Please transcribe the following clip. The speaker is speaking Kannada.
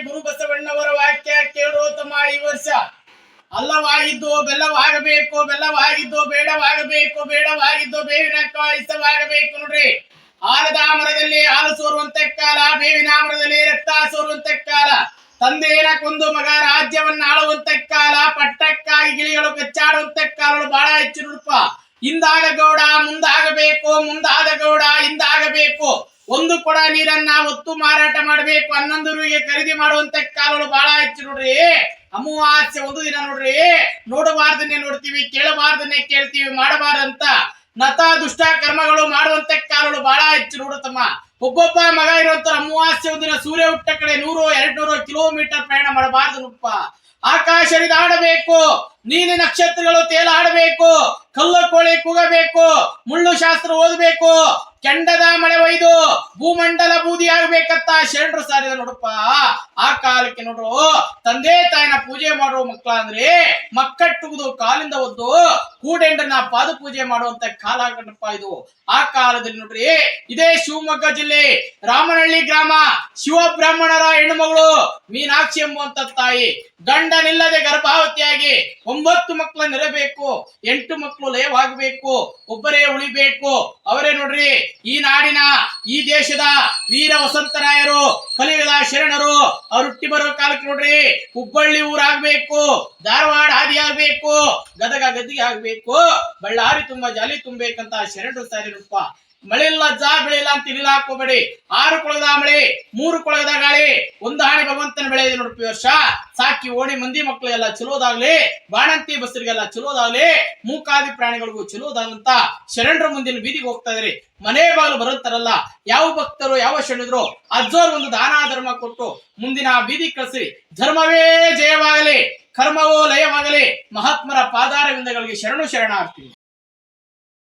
ಗುರುಬಸವಣ್ಣವರ ವಾಕ್ಯ ಕೇಳೋ ತಮ್ಮ ಈ ವರ್ಷ. ಅಲ್ಲವಾಗಿದ್ದೋ ಬೆಲ್ಲವಾಗಬೇಕು, ಬೆಲ್ಲವಾಗಿದ್ದೋ ಬೇಡವಾಗಬೇಕು, ಬೇಡವಾಗಿದ್ದೋ ಬೇವಿನ ಕಾಯಿಸವಾಗಬೇಕು ನೋಡ್ರಿ. ಹಾಲದ ಮರದಲ್ಲಿ ಹಾಲು ಸೋರುವಂತ ಕಾಲ, ಬೇವಿನ ಮರದಲ್ಲಿ ರಕ್ತ ಸೋರುವಂತ ಕಾಲ. ತಂದೆಯ ಕೊಂದು ಮಗ ರಾಜ್ಯವನ್ನ ಆಳುವಂತ ಕಾಲ, ಪಟ್ಟಕ್ಕಾಗಿ ಗಿಳಿಗಳು ಕಚ್ಚಾಡುವಂತ ಕಾಲಗಳು ಬಹಳ ಹೆಚ್ಚು ರೂಪ ಹಿಂದಾದ ಗೌಡ ಮುಂದಾಗಬೇಕು, ಮುಂದಾದ ಗೌಡ ಹಿಂದಾಗಬೇಕು ಕೊಡ ನೀರನ್ನ ಒತ್ತು ಮಾರಾಟ ಮಾಡಬೇಕು. ಹನ್ನೊಂದು ರೂಪಾಯಿಗೆ ಖರೀದಿ ಮಾಡುವಂತ ಕಾಲಗಳು ಬಹಳ ಹೆಚ್ಚು ನೋಡ್ರಿ. ಅಮಾವಾಸ್ಯೆ ಒಂದು ದಿನ ನೋಡ್ರಿ. ನೋಡಬಾರ್ದನ್ನೇ ನೋಡ್ತೀವಿ, ಕೇಳಬಾರ್ದನ್ನೇ ಕೇಳ್ತೀವಿ, ಮಾಡಬಾರ್ದಂತ ನತ ದುಷ್ಟ ಕರ್ಮಗಳು ಮಾಡುವಂತ ಕಾಲಗಳು ಬಹಳ ಹೆಚ್ಚು ನೋಡುತ್ತಮ್ಮ ಒಬ್ಬೊಬ್ಬ ಮಗ ಇರುವಂತ ಅಮಾವಾಸ್ಯೆ ಒಂದಿನ ಸೂರ್ಯ ಹುಟ್ಟ ಕಡೆ ನೂರು ಎರಡ್ ನೂರು ಕಿಲೋಮೀಟರ್ ಪ್ರಯಾಣ ಮಾಡಬಾರ್ದು ನುಪ್ಪ ಆಡಬೇಕು ನೀಲಿ ನಕ್ಷತ್ರಗಳು ತೇಲಾಡಬೇಕು, ಕಲ್ಲು ಕೋಳಿ ಕೂಗಬೇಕು, ಮುಳ್ಳು ಶಾಸ್ತ್ರ ಓದಬೇಕು, ಕೆಂಡದ ಭೂಮಂಡಲ ಬೂದಿ ಆಗ್ಬೇಕತ್ತ ಶರಣರು ಸಾರಿದ ನೋಡಪ್ಪ. ಆ ಕಾಲಕ್ಕೆ ನೋಡ್ರು, ತಂದೆ ತಾಯಿನ ಪೂಜೆ ಮಾಡುವ ಮಕ್ಕಳ ಅಂದ್ರೆ ಮಕ್ಕಟ್ಟುವುದು, ಕಾಲಿಂದ ಒದ್ದು ಕೂಡೆಂಡನ ಪಾದ ಪೂಜೆ ಮಾಡುವಂತ ಕಾಲ ಕಣಪ್ಪ ಇದು. ಆ ಕಾಲದಲ್ಲಿ ನೋಡ್ರಿ, ಇದೇ ಶಿವಮೊಗ್ಗ ಜಿಲ್ಲೆ, ರಾಮನಹಳ್ಳಿ ಗ್ರಾಮ, ಶಿವಬ್ರಾಹ್ಮಣರ ಹೆಣ್ಣುಮಗಳು ಮೀನಾಕ್ಷಿ ಎಂಬುವಂತ ತಾಯಿ. ಗಂಡನಿಲ್ಲದೆ ಗರ್ಭಾವತಿಯಾಗಿ ಒಂಬತ್ತು ಮಕ್ಕಳ ನೆರಬೇಕು, ಎಂಟು ಮಕ್ಕಳು ಲಯವಾಗಬೇಕು, ಒಬ್ಬರೇ ಉಳಿಬೇಕು. ಅವರೇ ನೋಡ್ರಿ, ಈ ನಾಡಿನ, ಈ ದೇಶದ ವೀರ ವಸಂತರಾಯರು, ಕಲಿಯುಗದ ಶರಣರು ಅವ್ರು ಹುಟ್ಟಿ ಬರೋ ಕಾಲಕ್ಕೆ ನೋಡ್ರಿ, ಹುಬ್ಬಳ್ಳಿ ಊರಾಗ್ಬೇಕು, ಧಾರವಾಡ ಹಾದಿ ಆಗ್ಬೇಕು ಗದಗ ಗದ್ದಿಗೆ ಆಗ್ಬೇಕು, ಬಳ್ಳಾರಿ ತುಂಬಾ ಜಾಲಿ ತುಂಬೇಕಂತ ಶರಣರು ಸಾರಿರಪ್ಪ ಮಳೆ ಇಲ್ಲ ಜಾ ಬೆಳೆ ಇಲ್ಲ ಅಂತ ಇಲ್ಲ ಹಾಕೋಬೇಡಿ ಆರು ಕೊಳದ ಮಳೆ, ಮೂರು ಕೊಳದ ಗಾಳಿ. ಒಂದು ಹಾಣಿ ಭಗವಂತನ ಬೆಳೆ ಈ ವರ್ಷ ಸಾಕಿ ಓಣಿ ಮಂದಿ ಮಕ್ಕಳೆಲ್ಲ ಚಲೋದಾಗ್ಲಿ, ಬಾಣಂತಿ ಬಸ್ಸರಿಗೆಲ್ಲ ಚಲೋದಾಗ್ಲಿ, ಮೂಕಾದಿ ಪ್ರಾಣಿಗಳಿಗೂ ಚಲೋದಾಗಂತ ಶರಣರ ಮುಂದಿನ ಬೀದಿಗೆ ಹೋಗ್ತಾ ಇದ್ರಿ. ಮನೆ ಬಾಗಿಲು ಬರುತ್ತಾರಲ್ಲ, ಯಾವ ಭಕ್ತರು, ಯಾವ ಶರಣಿದ್ರು ಅಜ್ಜೋರ್ ಒಂದು ದಾನ ಧರ್ಮ ಕೊಟ್ಟು ಮುಂದಿನ ಬೀದಿ ಕಳಿಸಿ ಧರ್ಮವೇ ಜಯವಾಗಲಿ, ಕರ್ಮವೋ ಲಯವಾಗಲಿ, ಮಹಾತ್ಮರ ಪಾದಾರವಿಂದಗಳಿಗೆ ಶರಣು ಶರಣಾರ್ಥಿ